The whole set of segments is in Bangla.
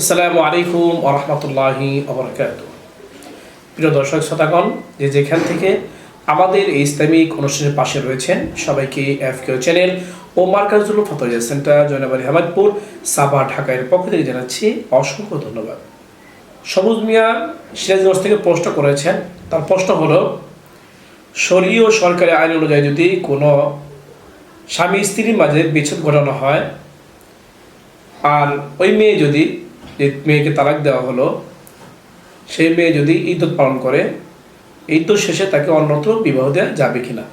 আসসালামু আলাইকুম আরহামতুল্লাহি আবরকাত প্রিয় দর্শক শ্রোতাগণ, যে যেখান থেকে আমাদের এই ইসলামিক অনুষ্ঠানের পাশে রয়েছেন, সবাইকে এফ কেউ চ্যানেল ও মার্কাজুল ফতোয়া সেন্টার জয়নাবাড়ি হামাদপুর, সাবা ঢাকার পক্ষ থেকে জানাচ্ছি অসংখ্য ধন্যবাদ। সবুজ মিয়া সিরাজগঞ্জ থেকে প্রশ্ন করেছেন, তার প্রশ্ন হলো ও সরকারি আইন অনুযায়ী যদি কোনো স্বামী স্ত্রীর মাঝে বিচ্ছেদ ঘটানো হয়, আর ওই মেয়ে যদি যে মেয়েকে তালাক দেওয়া হলো সেই মেয়ে যদি ঈদত পালন করে ঈদত শেষে তাকে অন্যত্র বিবাহ দেওয়া যাবে কিনা?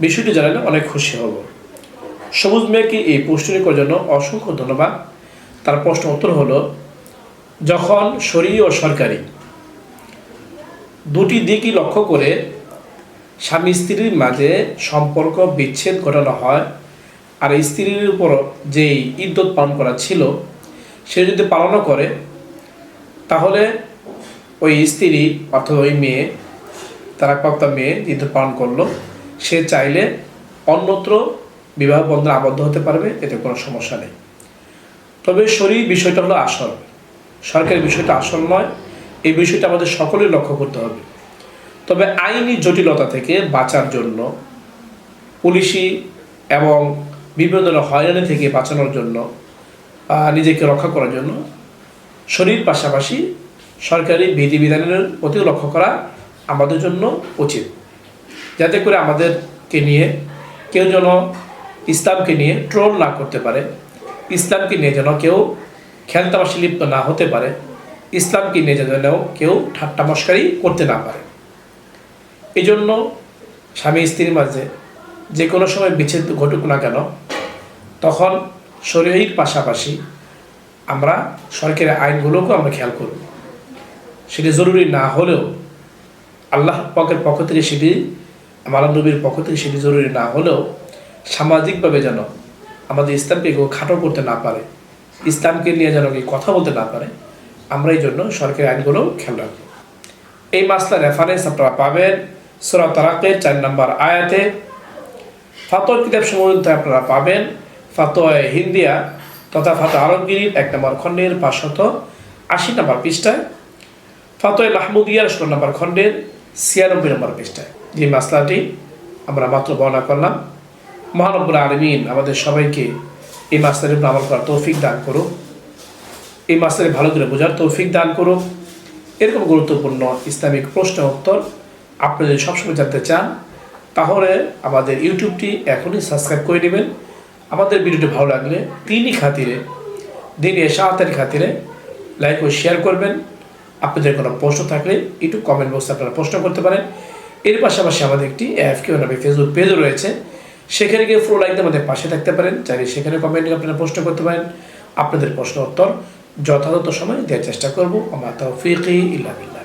বিষয়টি জানালে অনেক খুশি হব। সবুজ মেয়েকে এই প্রশ্নটি করার জন্য অসংখ্য ধন্যবাদ। তার প্রশ্ন উত্তর হলো, যখন সরি ও সরকারি দুটি দিকই লক্ষ্য করে স্বামী স্ত্রীর মাঝে সম্পর্ক বিচ্ছেদ ঘটানো হয়, আর স্ত্রীর উপর যেই ইদ্যত পালন করা ছিল সে যদি পালনও করে, তাহলে ওই স্ত্রী অর্থাৎ ওই মেয়ে তারা কপ্তা মেয়ে ইদ্যত পালন করল, সে চাইলে অন্যত্র বিবাহ বন্ধনে আবদ্ধ হতে পারবে, এতে কোনো সমস্যা নেই। তবে শরীর বিষয়টা হলো আসল। সরকারি বিষয়টা আসল নয়, এই বিষয়টা আমাদের সকলেই লক্ষ্য করতে হবে। তবে আইনি জটিলতা থেকে বাঁচার জন্য, পুলিশি এবং বিভিন্ন ধরনের হয়রানি থেকে বাঁচানোর জন্য নিজেকে রক্ষা করার জন্য শরীর পাশাপাশি সরকারি বিধিবিধানের প্রতিও লক্ষ্য করা আমাদের জন্য উচিত। যাতে করে আমাদেরকে নিয়ে কেউ যেন ইসলামকে নিয়ে ট্রোল না করতে পারে, ইসলামকে নিয়ে যেন কেউ খেলতামাশি লিপ্ত না হতে পারে, ইসলামকে নিয়ে যেন কেউ ঠাট্টা মস্কারি করতে না পারে। এই জন্য স্বামী স্ত্রীর মাঝে যে কোনো সময় বিচ্ছেদ ঘটুক না কেন, তখন শরীরের পাশাপাশি আমরা সরকারি আইনগুলোকেও আমরা খেয়াল করব। সেটি জরুরি না হলেও আল্লাহ পকের পক্ষ থেকে সেটি মালাম নবীর পক্ষ থেকে সেটি জরুরি না হলেও সামাজিকভাবে যেন আমাদের ইসলামকে কেউ খাটো করতে না পারে, ইসলামকে নিয়ে যেন কেউ কথা বলতে না পারে, আমরা এই জন্য সরকারি আইনগুলো খেয়াল রাখব। এই মাসলার রেফারেন্স আপনারা পাবেন সুরা তারাকের চার নম্বর আয়াতে। ফাতর কিতাব সম্বন্ধে আপনারা পাবেন ফাতোয়া হিন্দিয়া তথা ফাতো আলমগিরির এক নম্বর খণ্ডের পাঁচশত আশি নম্বর পৃষ্ঠায়, ফাতোয় মাহমুদিয়ার ষোলো নম্বর খণ্ডের ছিয়ানব্বই নম্বর পৃষ্ঠায়। যে মাসলাটি আমরা মাত্র বর্ণনা করলাম মহানব্বুল আলমিন আমাদের সবাইকে এই মাসলার উপর আমল করার তৌফিক দান করুক, এই মাসলারে ভালো করে বোঝার তৌফিক দান করুক। এরকম গুরুত্বপূর্ণ ইসলামিক প্রশ্ন উত্তর আপনি যদি সবসময় জানতে চান, তাহলে আমাদের ইউটিউবটি এখনই সাবস্ক্রাইব করে নেবেন। আমাদের ভিডিওটি ভালো লাগলে তিনি খাতিরে, দিনে সাহাতের খাতিরে লাইক ও শেয়ার করবেন। আপনাদের কোনো প্রশ্ন থাকলে একটু কমেন্ট বক্সে আপনারা প্রশ্ন করতে পারেন। এর পাশাপাশি আমাদের একটি অ্যাপ কেউ নামে ফেসবুক পেজও রয়েছে। সেখানে গিয়ে ফ্লো লাইক আমাদের পাশে থাকতে পারেন। চাইলে সেখানে কমেন্টে আপনারা প্রশ্ন করতে পারেন। আপনাদের প্রশ্ন উত্তর যথাযথ সময় দেওয়ার চেষ্টা করব। আমার তৌফিক ইল্লা বিল্লাহ।